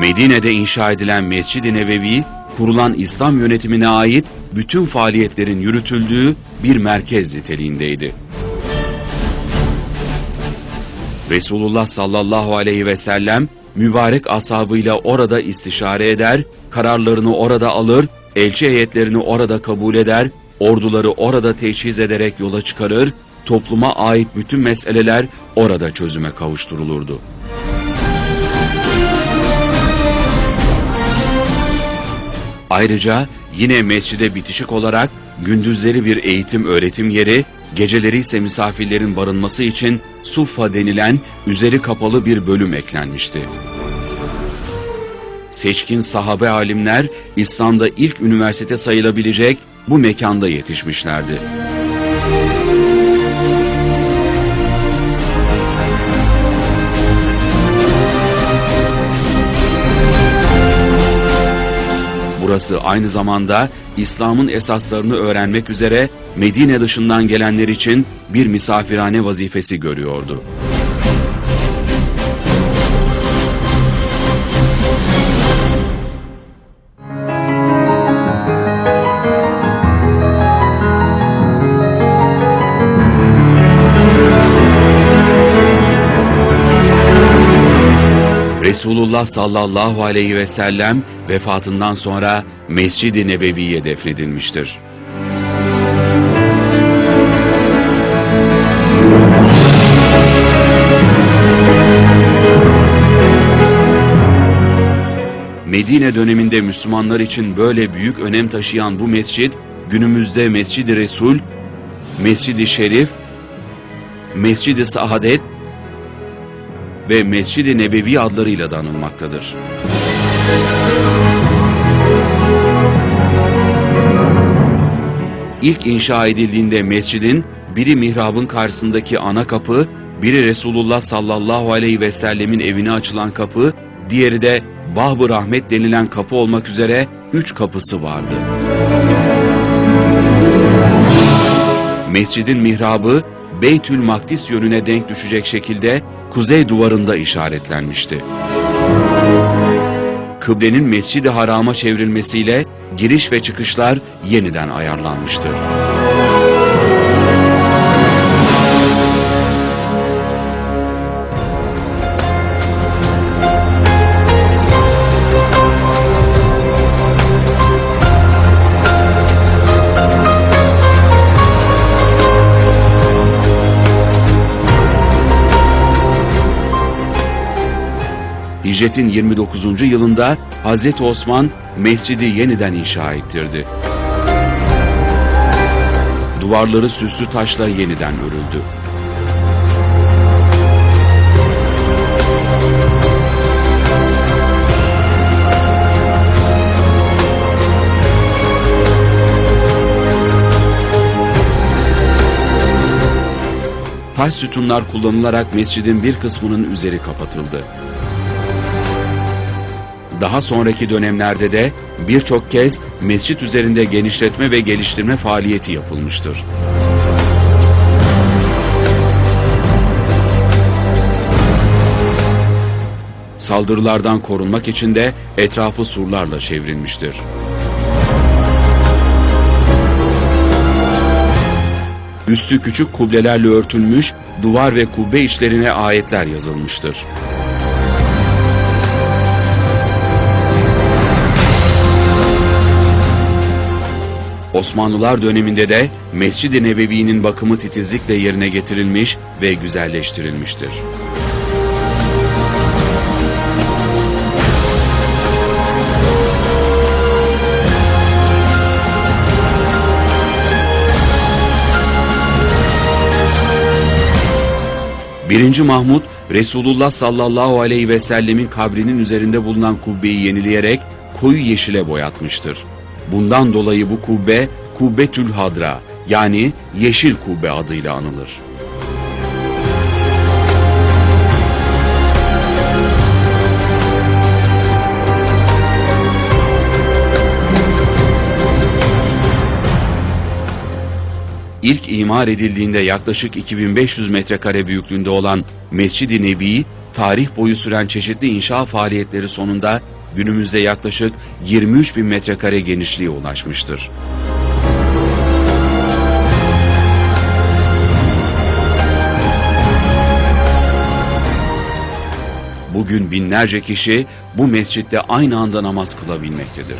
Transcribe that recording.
Medine'de inşa edilen Mescid-i Nebevi, kurulan İslam yönetimine ait bütün faaliyetlerin yürütüldüğü bir merkez niteliğindeydi. Resulullah sallallahu aleyhi ve sellem mübarek ashabıyla orada istişare eder, kararlarını orada alır, elçi heyetlerini orada kabul eder, orduları orada teçhiz ederek yola çıkarır topluma ait bütün meseleler orada çözüme kavuşturulurdu. Ayrıca yine mescide bitişik olarak gündüzleri bir eğitim öğretim yeri, geceleri ise misafirlerin barınması için Suffa denilen üzeri kapalı bir bölüm eklenmişti. Seçkin sahabe alimler İslam'da ilk üniversite sayılabilecek bu mekanda yetişmişlerdi. Burası aynı zamanda İslam'ın esaslarını öğrenmek üzere Medine dışından gelenler için bir misafirhane vazifesi görüyordu. Resulullah sallallahu aleyhi ve sellem vefatından sonra Mescid-i Nebevi'ye defnedilmiştir. Medine döneminde Müslümanlar için böyle büyük önem taşıyan bu mescid, günümüzde Mescid-i Resul, Mescid-i Şerif, Mescid-i Saadet ve Mescid-i Nebevi adlarıyla da anılmaktadır. İlk inşa edildiğinde mescidin biri mihrabın karşısındaki ana kapı, biri Resulullah sallallahu aleyhi ve sellemin evine açılan kapı, diğeri de Bahb-ı Rahmet denilen kapı olmak üzere üç kapısı vardı. Mescidin mihrabı Beytül Makdis yönüne denk düşecek şekilde kuzey duvarında işaretlenmişti. Kıblenin Mescid-i Haram'a çevrilmesiyle giriş ve çıkışlar yeniden ayarlanmıştır. Hicretin 29. yılında Hazreti Osman mescidi yeniden inşa ettirdi. Duvarları süslü taşla yeniden örüldü. Taş sütunlar kullanılarak mescidin bir kısmının üzeri kapatıldı. Daha sonraki dönemlerde de birçok kez mescit üzerinde genişletme ve geliştirme faaliyeti yapılmıştır. Saldırılardan korunmak için de etrafı surlarla çevrilmiştir. Üstü küçük kublelerle örtülmüş, duvar ve kubbe içlerine ayetler yazılmıştır. Osmanlılar döneminde de Mescid-i Nebevi'nin bakımı titizlikle yerine getirilmiş ve güzelleştirilmiştir. Birinci Mahmud, Resulullah sallallahu aleyhi ve sellemin kabrinin üzerinde bulunan kubbeyi yenileyerek koyu yeşile boyatmıştır. Bundan dolayı bu kubbe Kubbetül Hadra yani Yeşil Kubbe adıyla anılır. İlk imar edildiğinde yaklaşık 2500 metrekare büyüklüğünde olan Mescid-i Nebi, tarih boyu süren çeşitli inşa faaliyetleri sonunda günümüzde yaklaşık 23 bin metrekare genişliğe ulaşmıştır. Bugün binlerce kişi bu mescitte aynı anda namaz kılabilmektedir.